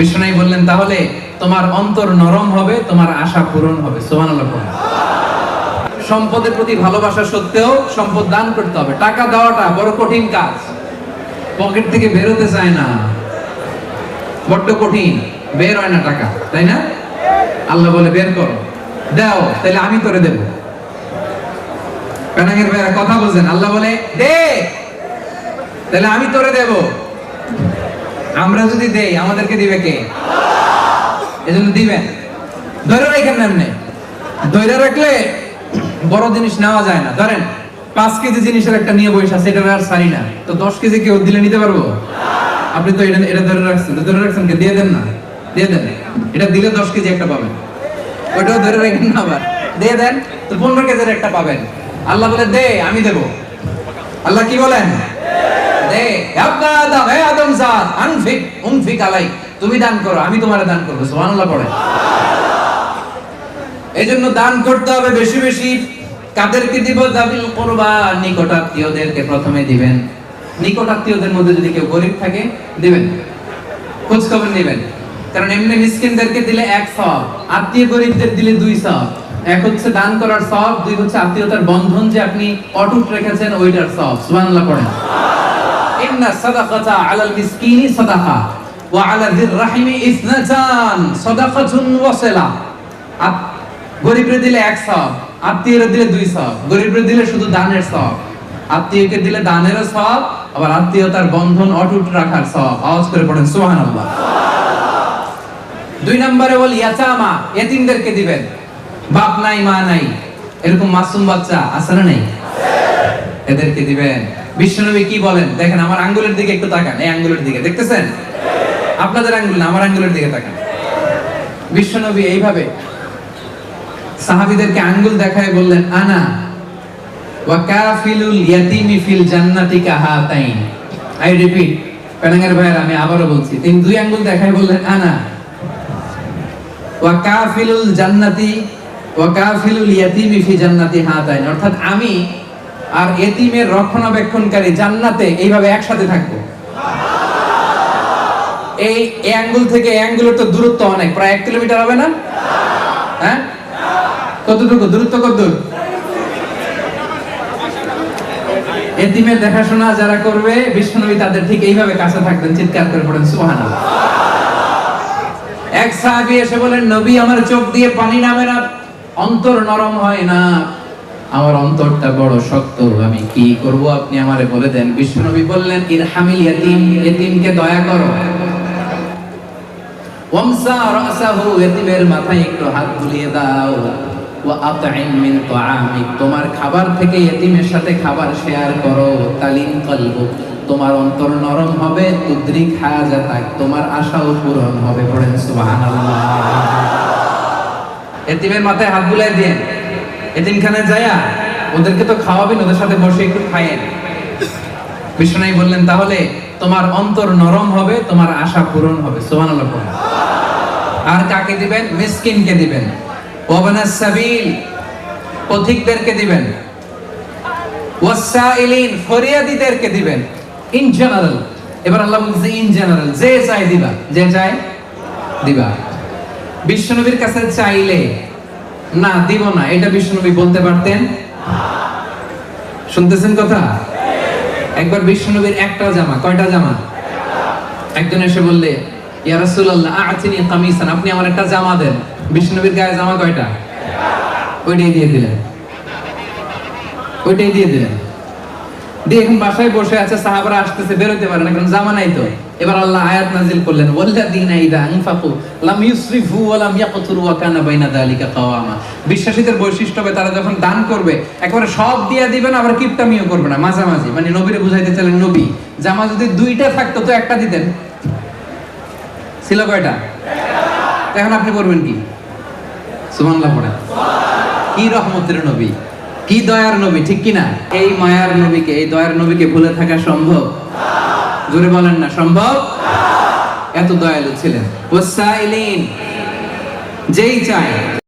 বিষ্ণনাই বললেন, তাহলে তোমার অন্তর নরম হবে, তোমার আশা পূরণ হবে। সম্পদের প্রতি ভালোবাসা সত্ত্বেও সম্পদ দান করতে হবে। টাকা দেওয়াটা বড় কঠিন কাজ। পকেট থেকে বেরোতে চায় না। বড্ড কঠিন। বের হয় না টাকা, তাই না? আল্লাহ বলে, বের করো। দাও, তাহলে আমি করে দেব। কথা বলছেন, আল্লাহ বলে, দে, তাহলে আমি তোরে দেব। আমরা যদি দেই, আমাদেরকে দিবে কে? এজন্য দিবেন। ধরে রাখেন এমনি। ধরে রাখলে বড় জিনিস নেওয়া যায় না। ধরেন, পাঁচ কেজি জিনিসের একটা নিয়ে বসে আছে এটা আর সারি না। তো দশ কেজি কেউ দিলে নিতে পারব? আপনি তো এটা এটা ধরে রাখছেন। ধরে রাখছেন কে? দিয়ে দেন না। দিয়ে দেন। এটা দিলে দশ কেজি একটা পাবেন। ওটাও ধরে রাখেন না আবার। দিয়ে দেন। তো পনেরো কেজির একটা পাবেন। আল্লাহ বলে, দে, আমি দেব। আল্লাহ কি বলেন? তুমি দান করো, আমি দান পড়ে। এই জন্য দান করতে হবে বেশি বেশি। কাদেরকে দিব? দাবিল করবা নিকট আত্মীয়দেরকে প্রথমে দিবেন। নিকট আত্মীয়দের মধ্যে যদি কেউ গরিব থাকে, দিবেন। খোঁজ খবর নেবেন। কারণ এমনি মিসকিনদেরকে দিলে এক সব আত্মীয় গরিবদের দিলে দুই সব এক হচ্ছে দান করার সব দুই হচ্ছে আত্মীয়তার বন্ধন যে আপনি অটুট রেখেছেন, ওইটার সব পড়েন দিলে দিলে দিলে শুধু দানের সব। আত্মীয়কে দিলে সব, আবার আত্মীয়তার বন্ধন অটুট রাখার সব। আওয়াজ করে পড়েন, সুবহানাল্লাহ। দুই নম্বরে বল, ইয়াতামা এতিমদেরকে দিবেন। বাপ নাই, মা নাই, এরকম মাসুম বাচ্চা আছে না নেই? এদেরকে দিবেন। বিশ্বনবী কি বলেন? দেখেন, আমার আঙ্গুলের দিকে একটু তাকান। এই আঙ্গুলের দিকে, দেখতেছেন? আপনাদের আঙ্গুল না, আমার আঙ্গুলের দিকে তাকান। বিশ্বনবী এইভাবে সাহাবীদেরকে আঙ্গুল দেখায় বললেন, আনা ওয়া কাফিলুল ইয়াতিমি ফিল জান্নাতি কাহাতাইন। আই রিপিট পেনাঙ্গের ভাইয়ের, আমি আবারও বলছি, তিনি দুই আঙ্গুল দেখায় বললেন, আনা ওয়া কাফিলুল জান্নাতি, ওয়া কাফিলুল ইয়াতিমি ফি জান্নাতি হাতাইন। অর্থাৎ আমি আর এতিমের রক্ষণাবেক্ষণকারী জান্নাতে এইভাবে একসাথে থাকব। এই আঙ্গুল থেকে এই আঙ্গুলের তো দূরত্ব অনেক, প্রায় এক কিলোমিটার হবে না? হ্যাঁ? কতটুকু? দূরত্ব কত দূর এতিমের দেখাশোনা যারা করবে, বিশ্বনবী তাদের ঠিক এইভাবে কাছে থাকবেন, চিৎকার করে পড়েন, সুবহানাল্লাহ। এক সাহাবী এসে বলেন, নবী, আমার চোখ দিয়ে পানি নামে না, অন্তর নরম হয় না। আমার অন্তরটা বড় শক্ত, আমি কি করব? আপনি আমারে বলে দেন। বিশ্বনবী বললেন, ইরহামিল ইয়াতিম এতিমকে দয়া করো। ওয়ামসা রাসাহু এতিমের মাথায় একটু হাত বুলিয়ে দাও। ওয়া আতঈম মিন তুআমিক, তোমার খাবার থেকে এতিমের সাথে খাবার শেয়ার করো। তালিম কলবু, তোমার অন্তর নরম হবে, তুদ্রিক হাজাতাক তোমার আশাও পূরণ হবে। পড়েন সুবহানাল্লাহ। এতিমের মাথায় হাত বুলাই দেন এতিমখানে যায়া ওদেরকে তো খাওয়াবেন ওদের সাথে বসে একটু খাইয়েন বিষ্ণনাই বললেন, তাহলে তোমার অন্তর নরম হবে, তোমার আশা পূরণ হবে। সুবহানাল্লাহ আর কাকে দিবেন? মিসকিনকে দিবেন। ওয়াবানাস সাবিল পথিকদেরকে দিবেন। ওয়াসাইলিন ফরিয়াদিদেরকে দিবেন। ইন জেনারেল, এবার আল্লাহ বলছে ইন জেনারেল, যে চাই দিবা। যে চাই দিবা। বিশ্বনবীর কাছে চাইলে না, দিব না। এটা বিশ্বনবী বলতে পারতেন। শুনতেছেন কথা? একবার বিশ্বনবীর একটা জামা, কয়টা জামা? একজন এসে বললে আমার একটা জামা দেন। বিষ্ণুনবীর গায়ে জামা কয়টা? ওইটাই দিয়ে ওইটাই দিয়ে দিয়ে এখন বাসায় বসে আছে, সাহাবারা আসতেছে, বেরোতে পারে না, কারণ জামা নাই তো। এবার আল্লাহ আয়াত নাজিল করলেন, ওয়াল্লাযীনা ইযা আনফাকু লাম ইউসরিফু ওয়া লাম ইয়াকতুরু ওয়া কানা বাইনা যালিকা কাওয়ামা। বিশ্বাসীদের বৈশিষ্ট্য হবে তারা যখন দান করবে, একেবারে সব দিয়া দিবেন আবার কিপটামিও করবে না, মাঝামাঝি। মানে নবীরে বুঝাইতে চাইলেন, নবী, জামা যদি দুইটা থাকতো তো একটা দিতেন। ছিল কয়টা? এখন আপনি করবেন কি? সুবহানাল্লাহ পড়েন। কি রহমতের নবী, কি দয়ার নবী, ঠিক কি না এই মায়ার নবীকে, এই দয়ার নবীকে ভুলে থাকা সম্ভব? জোরে বলেন না সম্ভব? এত দয়ালু ছিলেন। যেই চায়।